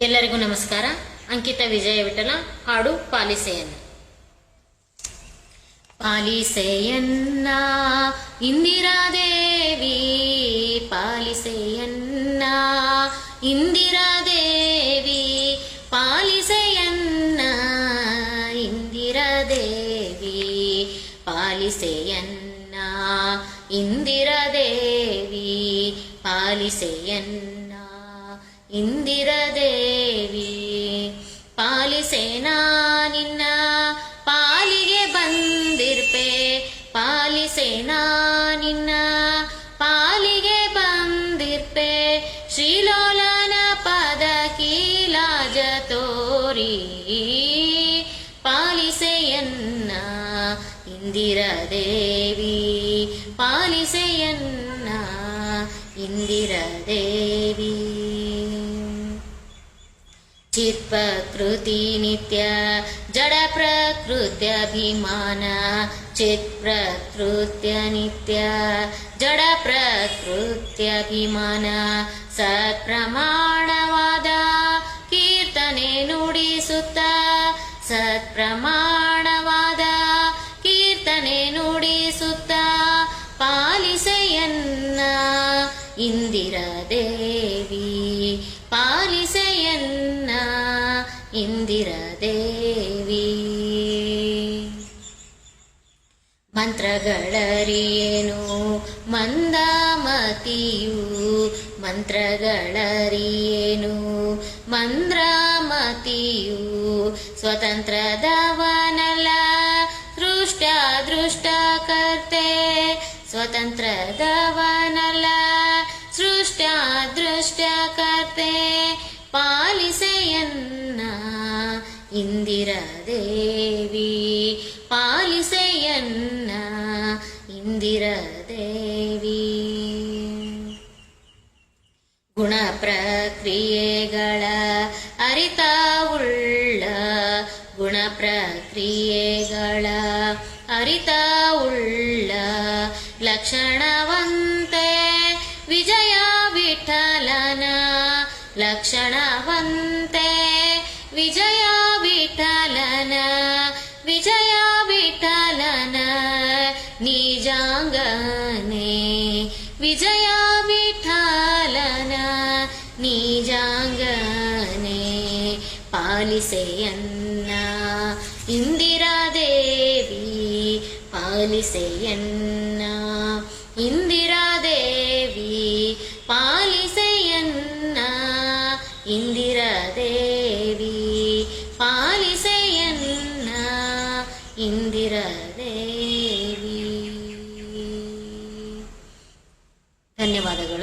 ಎಲ್ಲರಿಗೂ ನಮಸ್ಕಾರ ಅಂಕಿತ ವಿಜಯ ವಿಠಲ ಹಾಡು ಪಾಲಿಸೆಯನ್ನು ಪಾಲಿಸೆಯನ್ನ ಇಂದಿರಾದೇವಿ ಪಾಲಿಸೆಯನ್ನ ಇಂದಿರಾದೇವಿ ಪಾಲಿಸೆಯನ್ನ ಇಂದಿರಾದೇವಿ ಪಾಲಿಸೆಯನ್ನ ಇಂದಿರಾದೇವಿ ಪಾಲಿಸೆಯನ್ನ ಇಂದಿರದೇವಿ ಪಾಲಿಸೇನಾ ನಿನ್ನ ಪಾಲಿಗೆ ಬಂದಿರ್ಪೆ ಪಾಲಿಸೇನಾ ನಿನ್ನ ಪಾಲಿಗೆ ಬಂದಿರ್ಪೆ ಶ್ರೀಲೋಲನ ಪದ ಕೀಲಾಜ ತೋರಿ ಪಾಲಿಸೆಯನ್ನ ಇಂದಿರದೇವಿ ಪಾಲಿಸೆಯನ್ನ ಇಂದಿರದೇವಿ ಚಿತ್ ಪ್ರಕೃತಿ ನಿತ್ಯ ಜಡ ಪ್ರಕೃತ್ಯಭಿಮಾನ ಚಿತ್ ಪ್ರಕೃತ್ಯ ನಿತ್ಯ ಜಡ ಪ್ರಕೃತ್ಯಭಿಮಾನ ಸತ್ಪ್ರಮಾಣವಾದ ಕೀರ್ತನೆ ನುಡಿಸುತ್ತ ಸತ್ಪ್ರಮಾಣವಾದ ಕೀರ್ತನೆ ನುಡಿಸುತ್ತ ಪಾಲಿಸೆಯನ್ನ ಇಂದಿರದೇವಿ ಇಂದಿರದೇವಿ. ಮಂತ್ರಗಳರಿಯೇನು? ಮಂದಾಮತಿಯು ಮಂತ್ರಗಳರಿಯೇನು? ಮಂದ್ರಾಮತಿಯು ದೃಷ್ಟ ಕರ್ತೆ. ಸ್ವತಂತ್ರದವನಲ್ಲ ಸೃಷ್ಟ ದೃಷ್ಟ ಕರ್ತೆ. ಪಾಲಿಸೆಯನ್ನ ಇಂದಿರದೇವಿ ಪಾಲಿಸೆಯನ್ನ ಇಂದಿರದೇವಿ. ಗುಣ ಪ್ರಕ್ರಿಯೆಗಳ ಅರಿತ ಉಳ್ಳ ಗುಣ ಪ್ರಕ್ರಿಯೆಗಳ ಅರಿತ ಉಳ್ಳ ಲಕ್ಷಣವಂತೆ ವಿಜಯ ವಿಠಲನ ಲಕ್ಷಣವಂತೆ ವಿಜಯ ನಿಜಾಂಗನೆ ವಿಜಯ ವಿಠಲನ ನಿಜಾಂಗನೆ ಪಾಲಿಸೆಯನ್ನ ಇಂದಿರಾದೇವಿ ಪಾಲಿಸೆಯನ್ನ ಇಂದಿರಾದೇವಿ yeah